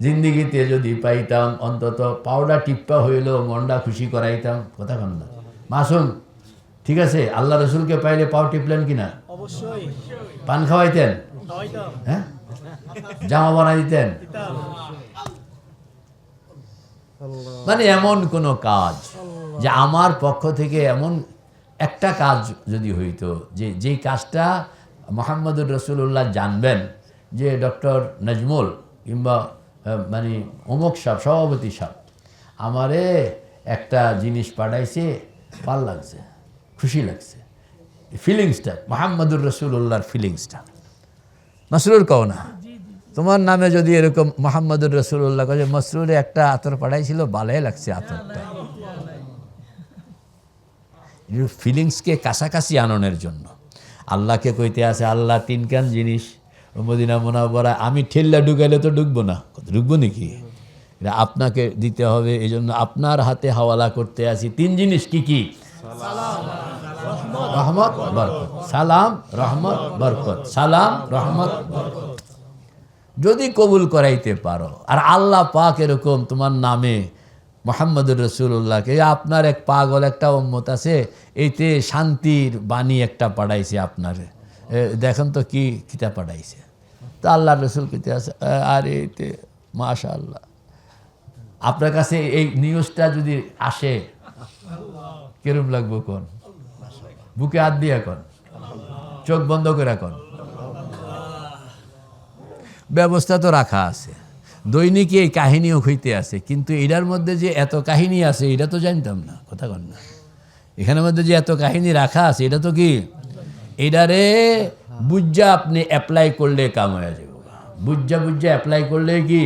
জিন্দিগিতে যদি পাইতাম অন্তত পাউডার টিপ্পা হইলেও মনটা খুশি করাইতাম কথা কন না। মাসুম ঠিক আছে আল্লাহ রসুলকে পাইলে পাও টিপলেন কিনা? অবশ্যই। পান খাওয়াইতেন? হ্যাঁ? জামা বানাই দিতেন মানে এমন কোনো কাজ যে আমার পক্ষ থেকে এমন একটা কাজ যদি হইতো যে যেই কাজটা মোহাম্মদুর রসুল্লাহ জানবেন যে ডক্টর নজমুল কিংবা মানে অমুক সাহ সভাপতি সাহ আমারে একটা জিনিস পাঠাইছে ভালো লাগছে খুশি লাগছে। ফিলিংসটা মোহাম্মদুর রসুল্লাহর ফিলিংসটা। মাসরুর কও না? তোমার নামে যদি এরকম মোহাম্মদুর রসুল্লাহ কাজে মসরুরে একটা আতর পাঠাইছিল ভালোই লাগছে আতরটা। ফিলিংসকে কাছাকাছি আননের জন্য। আল্লাহকে কইতে আছে আল্লাহ তিনকান জিনিস মদিনা মোনাবরা আমি ঠেল্লা ঢুকাইলে তো ঢুকবো না। ঢুকবো নাকি? এটা আপনাকে দিতে হবে এই জন্য আপনার হাতে হাওয়ালা করতে আছি। তিন জিনিস কি কি? রহমত, বরকত। সালাম, রহমত, বরকত। সালাম, রহমত যদি কবুল করাইতে পারো। আর আল্লাহ পাক এরকম তোমার নামে মোহাম্মদুর রসুল্লাহকে আপনার এক পাগল একটা উম্মত আছে এইতে শান্তির বাণী একটা পাঠাইছে আপনার। দেখেন তো কি কিতা পাঠাইছে। তো আল্লাহ রসুল কিতে আছে আর এইতে মাশা আল্লাহ আপনার কাছে এই নিউজটা যদি আসে, কিরম লাগবো কোন? বুকে হাত দিয়ে কোন? চোখ বন্ধ করে কোন? ব্যবস্থা তো রাখা আছে। দৈনিক এই কাহিনীও হইতে আছে, কিন্তু এটার মধ্যে যে এত কাহিনী আছে, এটা তো জানতাম না, কথা কন না। এখানের মধ্যে যে এত কাহিনী রাখা আছে, এটা তো কি এটারে বুঝা আপনি অ্যাপ্লাই করলে কাম হয়ে যাবে। বুঝা বুঝা অ্যাপ্লাই করলে কি?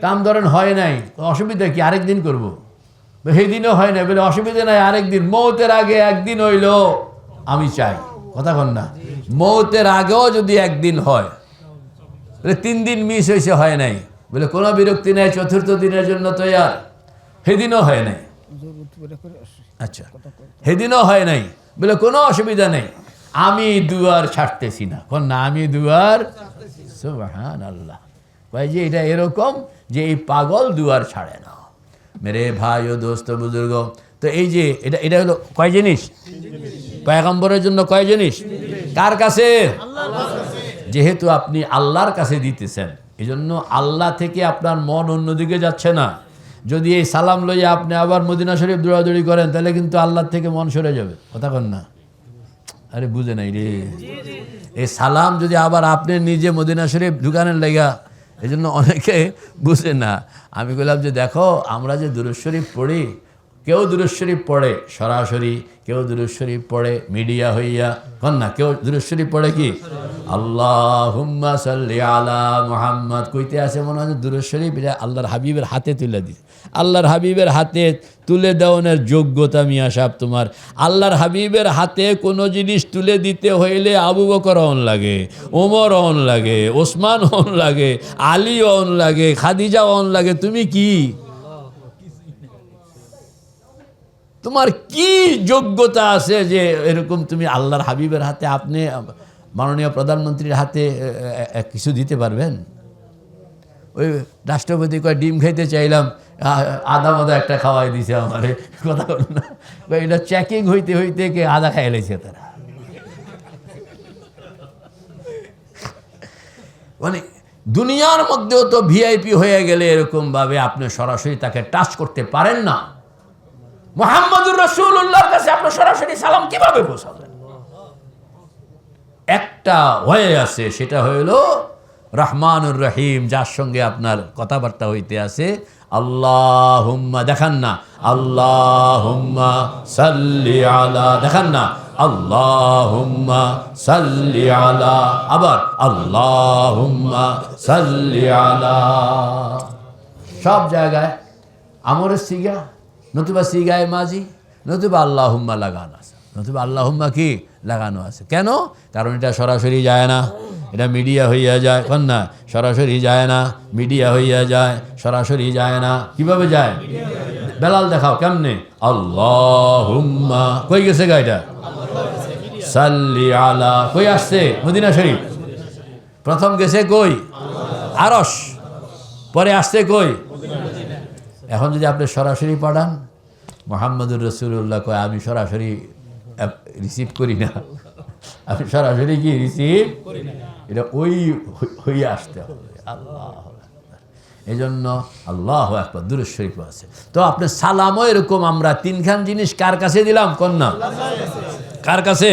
কাম ধরেন হয় নাই অসুবিধা কি? আরেক দিন করব। সেই দিনও হয় না বলে অসুবিধা নাই আরেক দিন। মৌতের আগে একদিন হইল আমি চাই। কথা কন না। মৌতের আগেও যদি একদিন হয় বলে তিন দিন মিস হয়েছে হয় নাই। বলে কোনো বিরক্তি নাই চতুর্থ দিনের জন্য তৈয়ার। সেদিনও হয় নাই। আচ্ছা। সেদিনও হয় নাই। বলে কোনো অসুবিধা নেই। আমি দুয়ার ছাড়তেছি না। কোন না, আমি দুয়ার? সুবহান আল্লাহ ভাই যে এটা এরকম যে এই পাগল দুয়ার ছাড়ে না। মেরে ভাই ও দোস্ত বুজুর্গ, তো এই যে এটা এটা হলো কয় জিনিস? পয়গম্বরের জন্য কয় জিনিস? কার কাছে? যেহেতু আপনি আল্লাহর কাছে দিতেছেন এই জন্য আল্লাহ থেকে আপনার মন অন্যদিকে যাচ্ছে না। যদি এই সালাম লইয়া আপনি আবার মদিনা শরীফ দৌড়াদৌড়ি করেন, তাহলে কিন্তু আল্লাহর থেকে মন সরে যাবে। কথা কন না? আরে বুঝে নাই রে। এই সালাম যদি আবার আপনি নিজে মদিনা শরীফ ঢুকানের লেগা এই জন্য অনেকে বুঝে না। আমি বললাম যে দেখো আমরা যে দুরুদ শরীফ পড়ি কেউ দুরুদ পড়ে সরাসরি, কেউ দুরুদ পড়ে মিডিয়া হইয়া কন না কেউ দুরুদ শরীফ পড়ে কি? আল্লাহ আলা মুহাম্মদ। কইতে আছে মনে হয় দুরুদ শরীফ এটা আল্লাহর হাবিবের হাতে তুলে দিছে। আল্লাহর হাবিবের হাতে তুলে দেওয়ানোর যোগ্যতা মিয়া সাহেব তোমার। আল্লাহর হাবিবের হাতে কোনো জিনিস তুলে দিতে হইলে আবু বকর অন লাগে ওমর অন লাগে ওসমান অন লাগে আলী অন লাগে খাদিজা অন লাগে। তুমি কি? তোমার কি যোগ্যতা আছে যে এরকম তুমি আল্লাহর হাবিবের হাতে আপনি, মাননীয় প্রধানমন্ত্রীর হাতে কিছু দিতে পারবেন? ওই রাষ্ট্রপতি কয়, ডিম খাইতে চাইলাম আদা মাদা একটা খাওয়াই দিছে আমার। কথা বল না। এটা চেকিং হইতে হইতে কে আদা খাই লাইছে তারা? মানে দুনিয়ার মধ্যেও তো ভিআইপি হয়ে গেলে এরকমভাবে আপনি সরাসরি তাকে টাচ করতে পারেন না। মোহাম্মদুর রসুল্লাহর কাছে আপনি সরাসরি সালাম কীভাবে পৌঁছাবেন? একটা হয়ে আছে, সেটা হইল রহমানুর রহিম, যার সঙ্গে আপনার কথাবার্তা হইতে আছে আল্লাহ দেখান না আল্লাহ সাল্লি আলা, দেখান না আল্লাহ সাল্লি আলা, আবার আল্লাহ সাল্লি আলা। সব জায়গায় আমরের সিগা নতুবা সিগায় মাঝি নতুবা আল্লাহ হুম্মা লাগানো আছে। নতুবা আল্লাহ হুম্মা কি? লাগানো আছে। কেন? কারণ এটা সরাসরি যায় না। এটা মিডিয়া হইয়া যায়। কোন না? সরাসরি যায় না। মিডিয়া হইয়া যায়। সরাসরি যায় না। কীভাবে যায়? বেলাল দেখাও কেমনে? আল্লাহ হুম্মা কই গেছে গাইটা সাল্লি আলা। কই আসছে? মদিনা শরীফ। প্রথম গেছে কই? আরস পরে আসছে কই? এখন যদি আপনি সরাসরি পাঠান, মোহাম্মদুর রসুল্লাহ কয়, আমি সরাসরি রিসিভ করি না। আমি সরাসরি কি রিসিভ এটা ওই হইয়ে আসতে হবে। আল্লাহ এই জন্য আল্লাহ একবার দূরের শরীফ আছে। তো আপনি সালামও এরকম, আমরা তিনখান জিনিস কার কাছে দিলাম? কন্যা। কার কাছে?